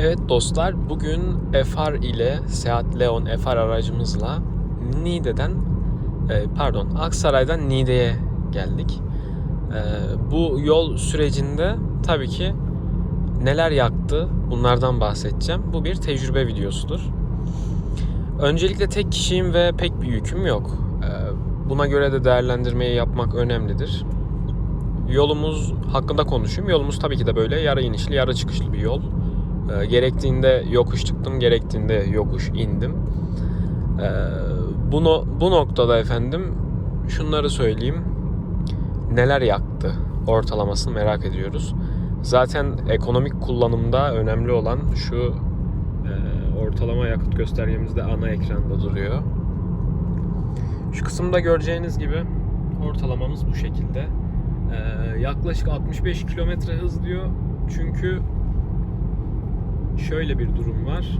Evet dostlar, bugün FR ile Seat Leon FR aracımızla Niğde'den, e, pardon Aksaray'dan Niğde'ye geldik. E, Bu yol sürecinde tabii ki neler yaktı bunlardan bahsedeceğim. Bu bir tecrübe videosudur. Öncelikle tek kişiyim ve pek bir yüküm yok. E, Buna göre de değerlendirmeyi yapmak önemlidir. Yolumuz hakkında konuşayım. Yolumuz tabii ki de böyle yarı inişli, yarı çıkışlı bir yol. E, gerektiğinde yokuş çıktım, gerektiğinde yokuş indim. E, bu, no- bu noktada efendim şunları söyleyeyim. Neler yaktı ortalamasını merak ediyoruz. Zaten ekonomik kullanımda önemli olan şu e, ortalama yakıt göstergemizde ana ekranda duruyor. Şu kısımda göreceğiniz gibi ortalamamız bu şekilde. Ee, yaklaşık 65 kilometre hız diyor. Çünkü şöyle bir durum var.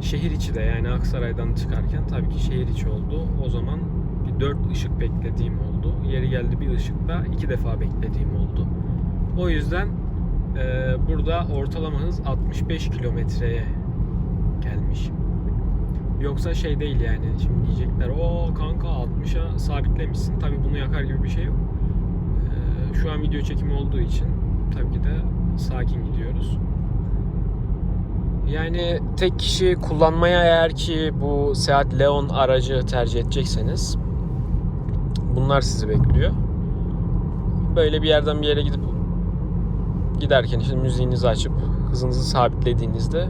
Şehir içi de yani Aksaray'dan çıkarken tabii ki şehir içi oldu. O zaman bir 4 ışık beklediğim oldu. Yeri geldi bir ışıkta iki defa beklediğim oldu. O yüzden e, burada ortalama hız 65 kilometreye gelmiş. Yoksa şey değil yani şimdi diyecekler o kanka 60'a sabitlemişsin. Tabii bunu yakar gibi bir şey yok. Ee, şu an video çekimi olduğu için tabii ki de sakin gidiyoruz. Yani tek kişi kullanmaya eğer ki bu Seat Leon aracı tercih edecekseniz bunlar sizi bekliyor. Böyle bir yerden bir yere gidip giderken işte müziğinizi açıp hızınızı sabitlediğinizde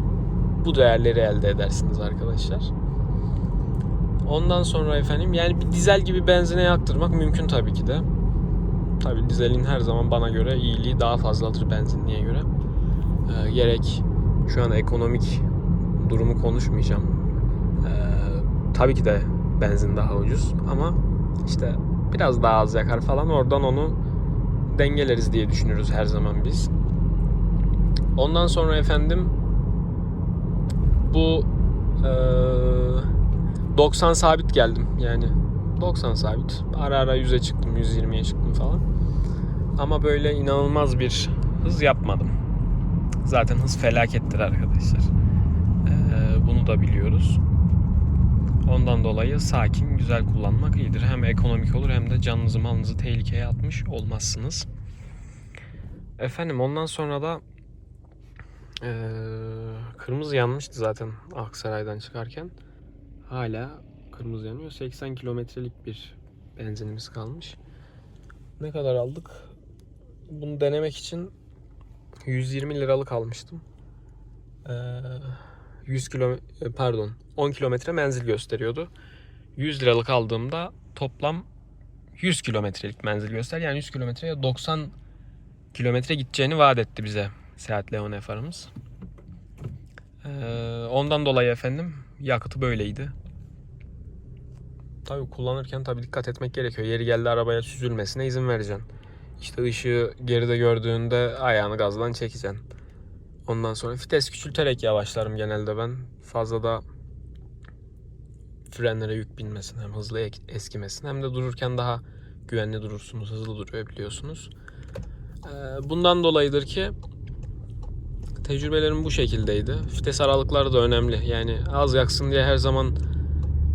bu değerleri elde edersiniz arkadaşlar. Ondan sonra efendim yani bir dizel gibi benzine yaktırmak mümkün tabii ki de. Tabii dizelin her zaman bana göre iyiliği daha fazladır benzinliğe göre. Ee, gerek şu an ekonomik durumu konuşmayacağım. Ee, tabii ki de benzin daha ucuz ama işte biraz daha az yakar falan oradan onu dengeleriz diye düşünürüz her zaman biz. Ondan sonra efendim bu eee 90 sabit geldim yani 90 sabit ara ara 100'e çıktım 120'ye çıktım falan ama böyle inanılmaz bir hız yapmadım zaten hız felakettir arkadaşlar Eee, bunu da biliyoruz ondan dolayı sakin güzel kullanmak iyidir hem ekonomik olur hem de canınızı malınızı tehlikeye atmış olmazsınız efendim ondan sonra da ee, kırmızı yanmıştı zaten Aksaray'dan çıkarken. Hala kırmızı yanıyor. 80 kilometrelik bir benzinimiz kalmış. Ne kadar aldık? Bunu denemek için 120 liralık almıştım. Ee, 100 kilo pardon 10 kilometre menzil gösteriyordu. 100 liralık aldığımda toplam 100 kilometrelik menzil göster. Yani 100 kilometreye 90 kilometre gideceğini vaat etti bize Seat Leon FR'ımız. Ee, ondan dolayı efendim yakıtı böyleydi. Tabii kullanırken tabii dikkat etmek gerekiyor. Yeri geldi arabaya süzülmesine izin vereceksin. İşte ışığı geride gördüğünde ayağını gazdan çekeceksin. Ondan sonra vites küçülterek yavaşlarım genelde ben. Fazla da frenlere yük binmesin hem hızlı eskimesin hem de dururken daha güvenli durursunuz, hızlı duruyor biliyorsunuz. Ee, Bundan dolayıdır ki tecrübelerim bu şekildeydi. Vites aralıkları da önemli. Yani az yaksın diye her zaman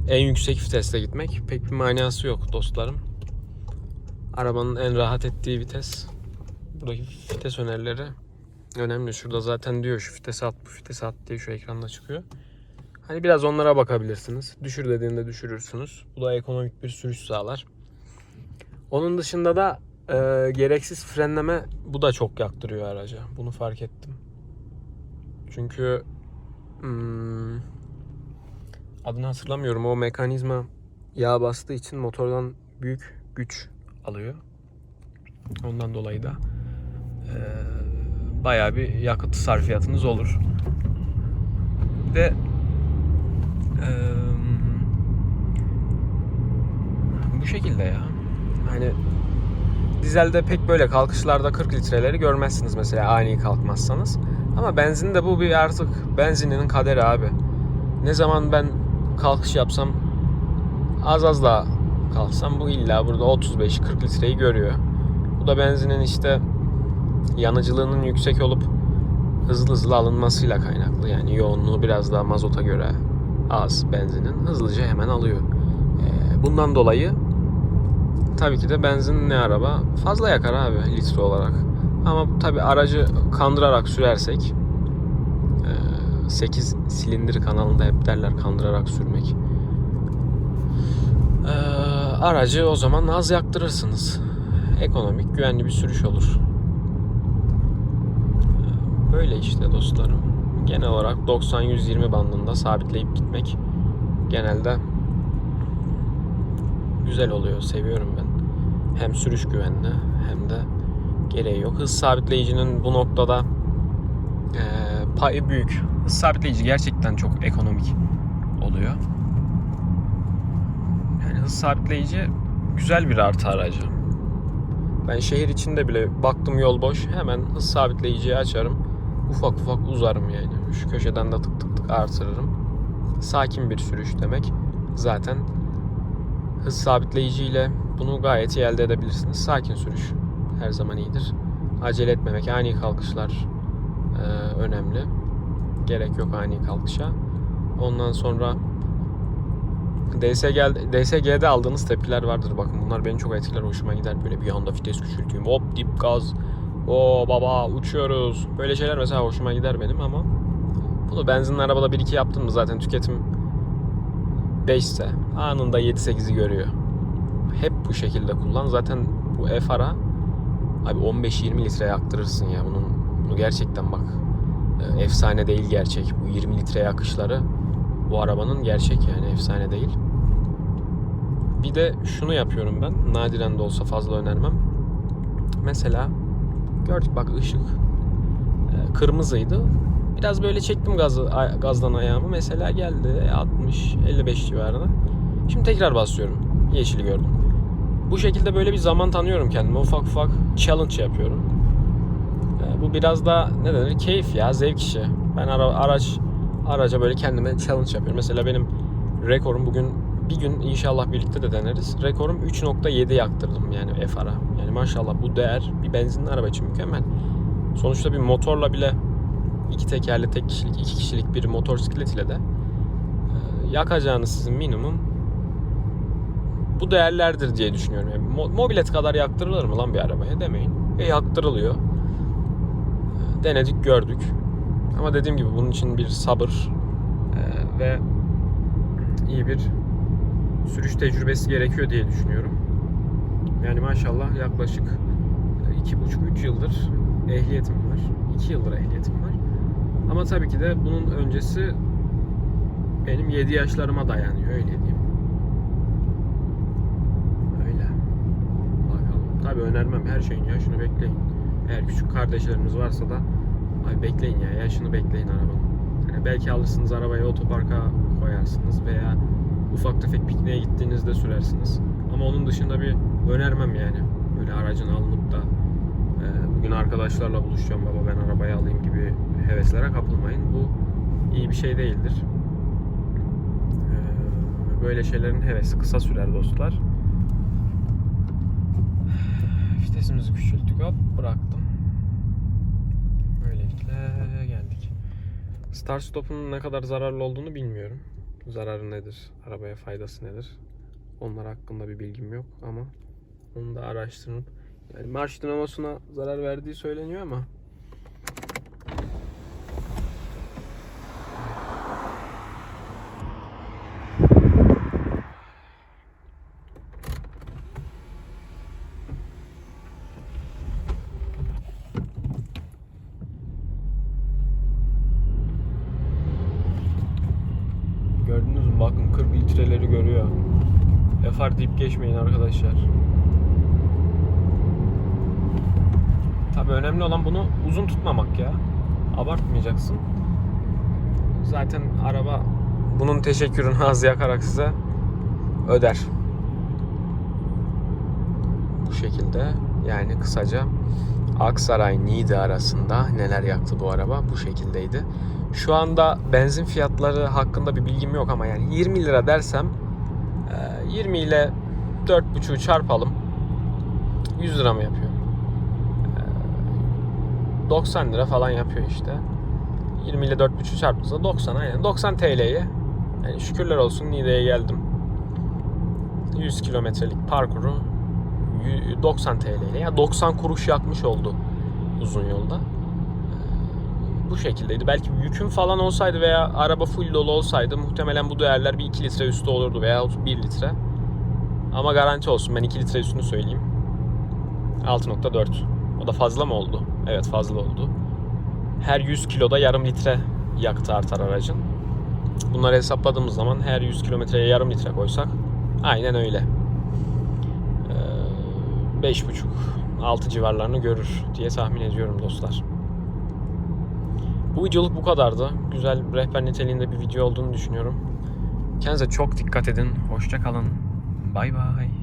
en yüksek viteste gitmek pek bir manası yok dostlarım. Arabanın en rahat ettiği vites. Buradaki vites önerileri önemli. Şurada zaten diyor şu vitesi at, bu vitesi at diye şu ekranda çıkıyor. Hani biraz onlara bakabilirsiniz. Düşür dediğinde düşürürsünüz. Bu da ekonomik bir sürüş sağlar. Onun dışında da e, gereksiz frenleme bu da çok yaktırıyor araca. Bunu fark ettim. Çünkü hmm, adını hatırlamıyorum. O mekanizma yağ bastığı için motordan büyük güç alıyor. Ondan dolayı da e, bayağı bir yakıt sarfiyatınız olur. Bir de e, bu şekilde ya. Hani dizelde pek böyle kalkışlarda 40 litreleri görmezsiniz mesela ani kalkmazsanız. Ama benzinde bu bir artık benzininin kaderi abi. Ne zaman ben kalkış yapsam az az da kalksam bu illa burada 35-40 litreyi görüyor. Bu da benzinin işte yanıcılığının yüksek olup hızlı hızlı alınmasıyla kaynaklı. Yani yoğunluğu biraz daha mazota göre az benzinin hızlıca hemen alıyor. Ee, bundan dolayı tabii ki de benzin ne araba fazla yakar abi litre olarak. Ama tabii aracı kandırarak sürersek 8 silindir kanalında hep derler kandırarak sürmek. Ee, aracı o zaman az yaktırırsınız. Ekonomik, güvenli bir sürüş olur. Böyle işte dostlarım. Genel olarak 90-120 bandında sabitleyip gitmek genelde güzel oluyor. Seviyorum ben. Hem sürüş güvenli hem de gereği yok. Hız sabitleyicinin bu noktada eee payı büyük. Hız sabitleyici gerçekten çok ekonomik oluyor. Yani hız sabitleyici güzel bir artı aracı. Ben şehir içinde bile baktım yol boş hemen hız sabitleyiciyi açarım. Ufak ufak uzarım yani. Şu köşeden de tık tık tık artırırım. Sakin bir sürüş demek. Zaten hız sabitleyiciyle bunu gayet iyi elde edebilirsiniz. Sakin sürüş her zaman iyidir. Acele etmemek, ani kalkışlar e, önemli. Gerek yok ani kalkışa. Ondan sonra DSG, DSG'de aldığınız tepkiler vardır. Bakın bunlar beni çok etkiler. Hoşuma gider. Böyle bir anda vites küçülteyim. Hop dip gaz. O baba uçuyoruz. Böyle şeyler mesela hoşuma gider benim ama bunu benzinli arabada 1-2 yaptın mı zaten tüketim 5 ise anında 7-8'i görüyor. Hep bu şekilde kullan. Zaten bu F-Ara abi 15-20 litre yaktırırsın ya bunun. Bunu gerçekten bak. e, Efsane değil gerçek. Bu 20 litre yakışları bu arabanın gerçek yani efsane değil. Bir de şunu yapıyorum ben. Nadiren de olsa fazla önermem. Mesela gördük bak ışık e, kırmızıydı. Biraz böyle çektim gazı ay- gazdan ayağımı. Mesela geldi 60 55 civarına. Şimdi tekrar basıyorum. Yeşili gördüm. Bu şekilde böyle bir zaman tanıyorum kendime. Ufak ufak challenge yapıyorum. E, Bu biraz da ne denir? Keyif ya, zevk işi. Ben ara, araç araca böyle kendime challenge yapıyorum. Mesela benim rekorum bugün bir gün inşallah birlikte de deneriz. Rekorum 3.7 yaktırdım yani F-Ara. Yani maşallah bu değer bir benzinli araba için mükemmel. Sonuçta bir motorla bile iki tekerli tek kişilik, iki kişilik bir motosiklet ile de e, yakacağınız sizin minimum bu değerlerdir diye düşünüyorum. Yani mo- mobilet kadar yaktırılır mı lan bir arabaya demeyin. E yaktırılıyor. E, Denedik gördük. Ama dediğim gibi bunun için bir sabır e, ve iyi bir sürüş tecrübesi gerekiyor diye düşünüyorum. Yani maşallah yaklaşık e, iki buçuk üç yıldır ehliyetim var. 2 yıldır ehliyetim var. Ama tabii ki de bunun öncesi benim 7 yaşlarıma dayanıyor öyle diyeyim. Öyle. Bakalım. Tabii önermem her şeyin yaşını bekleyin. Eğer küçük kardeşleriniz varsa da ay bekleyin ya yaşını bekleyin arabanın. Hani belki alırsınız arabayı otoparka koyarsınız veya ufak tefek pikniğe gittiğinizde sürersiniz. Ama onun dışında bir önermem yani. Böyle aracın alınıp da e, bugün arkadaşlarla buluşacağım baba ben arabayı alayım gibi heveslere kapılmayın. Bu iyi bir şey değildir. E, Böyle şeylerin hevesi kısa sürer dostlar. Vitesimizi küçülttük hop bıraktım. Böylelikle geldik. Start stop'un ne kadar zararlı olduğunu bilmiyorum. Zararı nedir? Arabaya faydası nedir? Onlar hakkında bir bilgim yok ama onu da araştırıp yani marş dinamosuna zarar verdiği söyleniyor ama Gördünüz mü? Bakın 40 litreleri görüyor. FR deyip geçmeyin arkadaşlar. Tabii önemli olan bunu uzun tutmamak ya. Abartmayacaksın. Zaten araba bunun teşekkürünü az yakarak size öder. Bu şekilde yani kısaca Aksaray Niğde arasında neler yaktı bu araba bu şekildeydi. Şu anda benzin fiyatları hakkında bir bilgim yok ama yani 20 lira dersem 20 ile 4.5'u çarpalım. 100 lira mı yapıyor? E, 90 lira falan yapıyor işte. 20 ile 4.5'ü çarptığınızda 90 aynen 90 TL'ye yani şükürler olsun Niğde'ye geldim. 100 kilometrelik parkuru yü- 90 TL ile ya 90 kuruş yakmış oldu uzun yolda. Ee, şekildeydi. Belki yüküm falan olsaydı veya araba full dolu olsaydı muhtemelen bu değerler bir 2 litre üstü olurdu veya 1 litre. Ama garanti olsun ben 2 litre üstünü söyleyeyim. 6.4. O da fazla mı oldu? Evet fazla oldu. Her 100 kiloda yarım litre yaktı artar aracın. Bunları hesapladığımız zaman her 100 kilometreye yarım litre koysak aynen öyle. Ee, 5.5-6 civarlarını görür diye tahmin ediyorum dostlar. Bu videoluk bu kadardı. Güzel rehber niteliğinde bir video olduğunu düşünüyorum. Kendinize çok dikkat edin. Hoşça kalın. Bay bay.